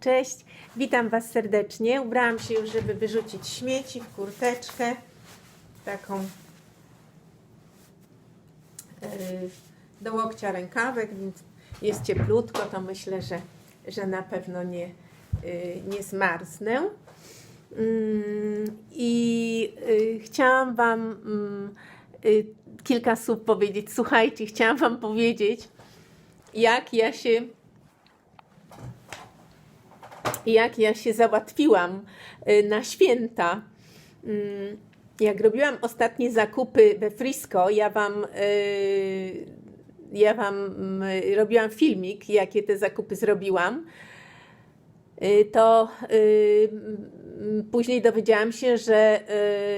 Cześć, witam Was serdecznie. Ubrałam się już, żeby wyrzucić śmieci w kurteczkę. Taką yy, do łokcia rękawek, więc jest cieplutko, to myślę, że, że na pewno nie, yy, nie zmarznę. Mm, I yy, chciałam Wam mm, kilka słów powiedzieć. Słuchajcie, chciałam Wam powiedzieć, jak ja się jak ja się załatwiłam y, na święta. Mm, Jak robiłam ostatnie zakupy we Frisco, ja wam, y, ja wam mm, robiłam filmik, jakie te zakupy zrobiłam. Y, To y, później dowiedziałam się, że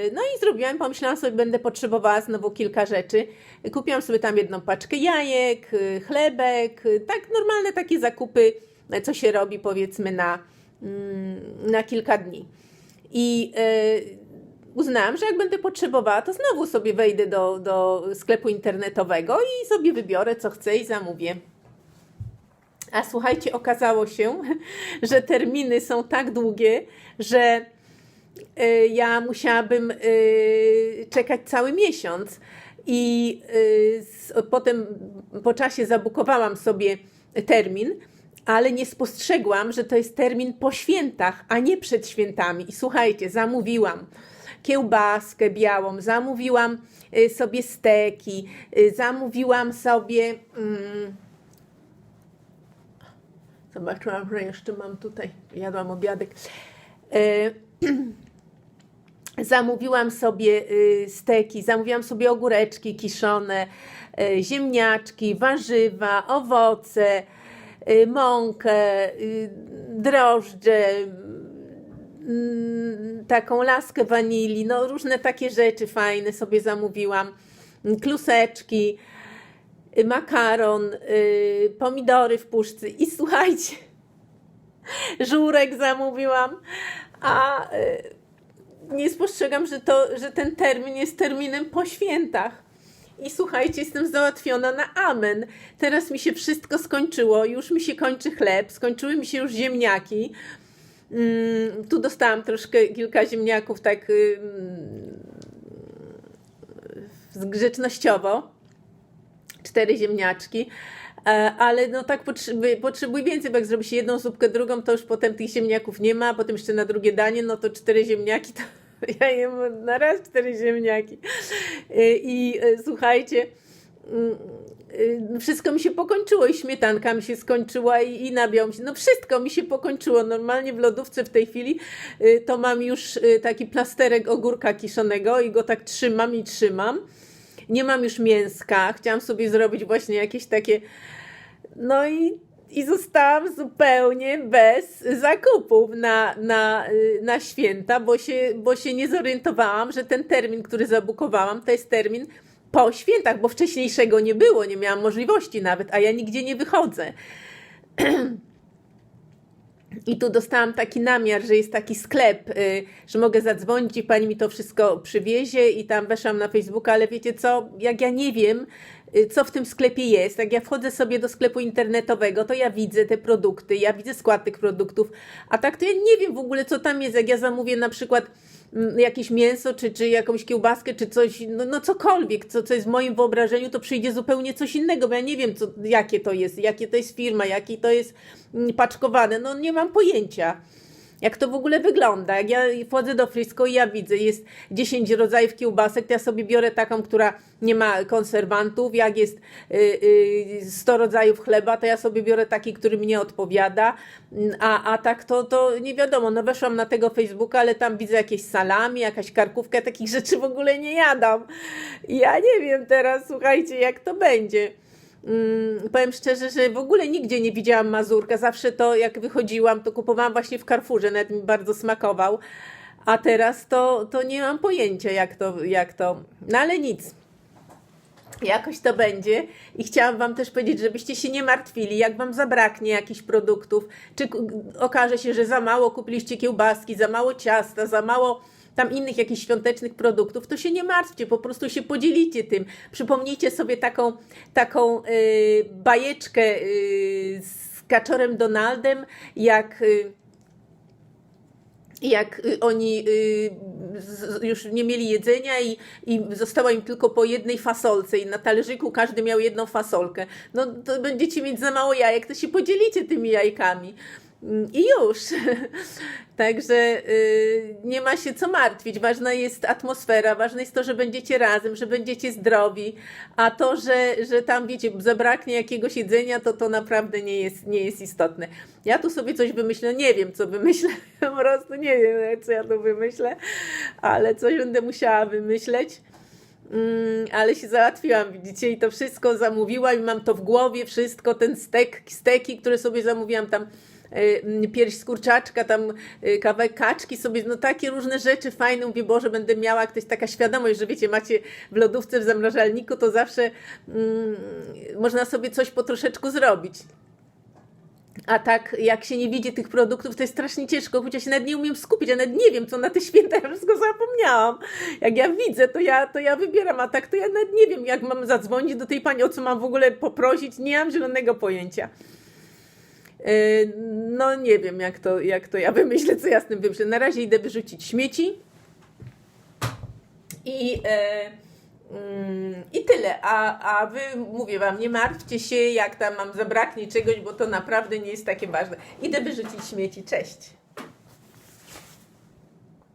y, no i zrobiłam, pomyślałam sobie, będę potrzebowała znowu kilka rzeczy. Kupiłam sobie tam jedną paczkę jajek, y, chlebek, y, tak normalne takie zakupy, co się robi powiedzmy na, mm, na kilka dni. I y, uznałam, że jak będę potrzebowała, to znowu sobie wejdę do, do sklepu internetowego i sobie wybiorę co chcę i zamówię. A słuchajcie, okazało się, że terminy są tak długie, że y, ja musiałabym y, czekać cały miesiąc. I potem po czasie zabukowałam sobie termin, ale nie spostrzegłam, że to jest termin po świętach, a nie przed świętami. I słuchajcie, zamówiłam kiełbaskę białą, zamówiłam y, sobie steki, y, zamówiłam sobie. Mm, Zobaczyłam, że jeszcze mam tutaj, jadłam obiadek. E, zamówiłam sobie y, steki, zamówiłam sobie ogóreczki kiszone, ziemniaczki, warzywa, owoce, y, mąkę, y, drożdże, mm, taką laskę wanilii, no różne takie rzeczy fajne sobie zamówiłam, kluseczki y, makaron, y, pomidory w puszce i słuchajcie, żurek zamówiłam, a y, nie spostrzegam, że, to, że ten termin jest terminem po świętach. I słuchajcie, jestem załatwiona na amen. Teraz mi się wszystko skończyło, już mi się kończy chleb, skończyły mi się już ziemniaki. Mm, tu dostałam troszkę kilka ziemniaków tak y, mm, grzecznościowo cztery ziemniaczki, e, ale no tak potrzebuj więcej, bo jak zrobi się jedną zupkę, drugą, to już potem tych ziemniaków nie ma, a potem jeszcze na drugie danie, no to cztery ziemniaki, to ja jem na raz cztery ziemniaki. E, I e, słuchajcie, mm, y, wszystko mi się pokończyło i śmietanka mi się skończyła i, i nabiał się, no wszystko mi się pokończyło. Normalnie w lodówce w tej chwili to mam już taki plasterek ogórka kiszonego i go tak trzymam i trzymam nie mam już mięska, chciałam sobie zrobić właśnie jakieś takie, no i, i zostałam zupełnie bez zakupów na, na, y, na święta, bo się, bo się nie zorientowałam, że ten termin, który zabukowałam, to jest termin po świętach, bo wcześniejszego nie było, nie miałam możliwości nawet, a ja nigdzie nie wychodzę. I tu dostałam taki namiar, że jest taki sklep, y, że mogę zadzwonić i pani mi to wszystko przywiezie i tam weszłam na Facebooka, ale wiecie co, jak ja nie wiem, y, co w tym sklepie jest, jak ja wchodzę sobie do sklepu internetowego, to ja widzę te produkty, ja widzę skład tych produktów, a tak to ja nie wiem w ogóle, co tam jest, jak ja zamówię na przykład jakieś mięso, czy, czy jakąś kiełbaskę, czy coś, no, no cokolwiek, co, co jest w moim wyobrażeniu, to przyjdzie zupełnie coś innego, bo ja nie wiem, co, jakie to jest, jakie to jest firma, jaki to jest paczkowane, no nie mam pojęcia. Jak to w ogóle wygląda? Jak ja wchodzę do Frisco i ja widzę, jest 10 rodzajów kiełbasek, to ja sobie biorę taką, która nie ma konserwantów. Jak jest y, y, 100 rodzajów chleba, to ja sobie biorę taki, który mnie odpowiada. A, a tak to, to nie wiadomo. No weszłam na tego Facebooka, ale tam widzę jakieś salami, jakaś karkówka, takich rzeczy w ogóle nie jadam. Ja nie wiem teraz, słuchajcie, jak to będzie. Mm, powiem szczerze, że w ogóle nigdzie nie widziałam mazurka. Zawsze to, jak wychodziłam, to kupowałam właśnie w Carrefourze, nawet mi bardzo smakował. A teraz to, to nie mam pojęcia, jak to, jak to. No ale nic. Jakoś to będzie i chciałam Wam też powiedzieć, żebyście się nie martwili, jak Wam zabraknie jakichś produktów, czy okaże się, że za mało kupiliście kiełbaski, za mało ciasta, za mało tam innych jakichś świątecznych produktów, to się nie martwcie, po prostu się podzielicie tym. Przypomnijcie sobie taką, taką yy, bajeczkę yy, z kaczorem Donaldem, jak... y, jak y, oni y, już nie mieli jedzenia i, i została im tylko po jednej fasolce i na talerzyku każdy miał jedną fasolkę. No to będziecie mieć za mało jajek, to się podzielicie tymi jajkami. Mm, I już. Także y, nie ma się co martwić. Ważna jest atmosfera, ważne jest to, że będziecie razem, że będziecie zdrowi, a to, że, że tam, wiecie, zabraknie jakiegoś jedzenia, to to naprawdę nie jest, nie jest istotne. Ja tu sobie coś wymyślę, nie wiem, co wymyślę, po prostu nie wiem, co ja tu wymyślę, ale coś będę musiała wymyśleć. Mm, ale się załatwiłam, widzicie, i to wszystko zamówiłam i mam to w głowie, wszystko, ten stek, steki, które sobie zamówiłam, tam pierś z kurczaczka, tam y, kawałek kaczki sobie, no takie różne rzeczy fajne, mówię, Boże, będę miała, jak to jest taka świadomość, że wiecie, macie w lodówce, w zamrażalniku, to zawsze mm, można sobie coś po troszeczku zrobić. A tak, jak się nie widzi tych produktów, to jest strasznie ciężko, chociaż się nawet nie umiem skupić, ja nawet nie wiem, co na te święta, ja wszystko zapomniałam. Jak ja widzę, to ja, to ja wybieram, a tak to ja nawet nie wiem, jak mam zadzwonić do tej pani, o co mam w ogóle poprosić, nie mam zielonego pojęcia. Yy, No nie wiem, jak to, jak to ja wymyślę, co ja z tym wymyślę. Na razie idę wyrzucić śmieci i, e, mm, i tyle. A, a wy, mówię wam, nie martwcie się, jak tam mam zabraknie czegoś, bo to naprawdę nie jest takie ważne. Idę wyrzucić śmieci. Cześć.